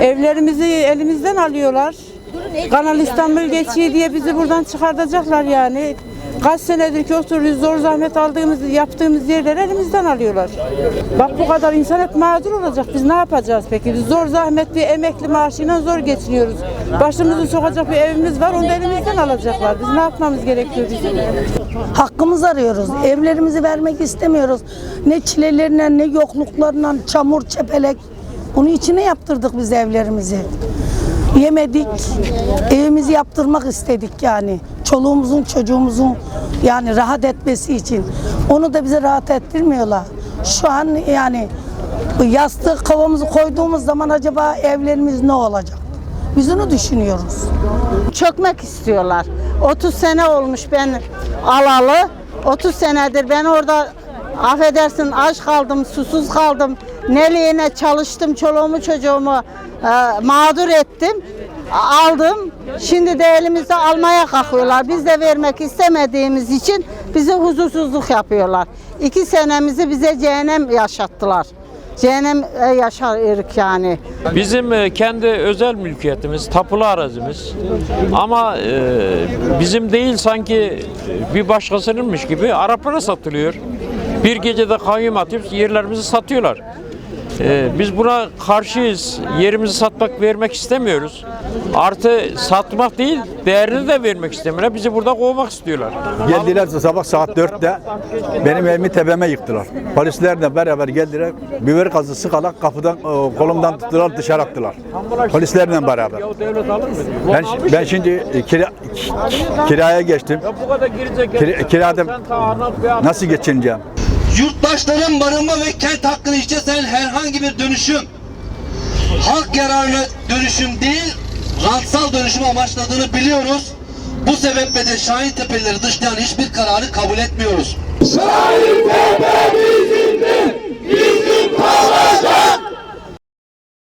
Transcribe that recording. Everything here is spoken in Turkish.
Evlerimizi elimizden alıyorlar. Kanal İstanbul geçiyor diye bizi buradan çıkartacaklar yani. Kaç senedir ki oturuyoruz zor zahmet aldığımız, yaptığımız yerleri elimizden alıyorlar. Bak bu kadar insan hep mağdur olacak. Biz ne yapacağız peki? Biz zor zahmet bir emekli maaşıyla zor geçiniyoruz. Başımızı sokacak bir evimiz var, onu da elimizden alacaklar. Biz ne yapmamız gerekiyor bizim? Hakkımızı arıyoruz. Evlerimizi vermek istemiyoruz. Ne çilelerine ne yokluklarına çamur çepelek. Onun içine yaptırdık biz evlerimizi. Yemedik. Evimizi yaptırmak istedik yani. Çoluğumuzun çocuğumuzun yani rahat etmesi için. Onu da bize rahat ettirmiyorlar. Şu an yani yastık kavamızı koyduğumuz zaman acaba evlerimiz ne olacak? Biz onu düşünüyoruz. çökmek istiyorlar. 30 sene olmuş ben alalı. 30 senedir ben orada affedersin aç kaldım, susuz kaldım. Neliğine çalıştım, çoluğumu çocuğumu e, mağdur ettim. Aldım. Şimdi de elimizde almaya kalkıyorlar. Biz de vermek istemediğimiz için bize huzursuzluk yapıyorlar. İki senemizi bize cehennem yaşattılar. Cehennem e, yaşarık yani. Bizim e, kendi özel mülkiyetimiz, tapulu arazimiz. Ama bizim değil sanki bir başkasınınmış gibi Araplara satılıyor. Bir gecede kayyum atıp yerlerimizi satıyorlar. E, biz buna karşıyız. Yerimizi satmak, vermek istemiyoruz. Artı satmak değil, değerini de vermek istemiyorlar. Bizi burada kovmak istiyorlar. Geldiler sabah saat 4'te benim evimi tepeme yıktılar. Polislerle beraber geldiler. Biber gazı sıkarak kapıdan e, kolumdan tuttular dışarı attılar. Polislerle beraber. Ben ben şimdi e, kira, kiraya geçtim. Kira- kirada nasıl geçineceğim? Yurttaşların barınma ve kent hakkını işleten herhangi bir dönüşüm halk yararına dönüşüm değil rantsal dönüşüm amaçladığını biliyoruz. Bu sebeple de Şahin Tepelileri dışlayan hiçbir kararı kabul etmiyoruz. Şahin Tepe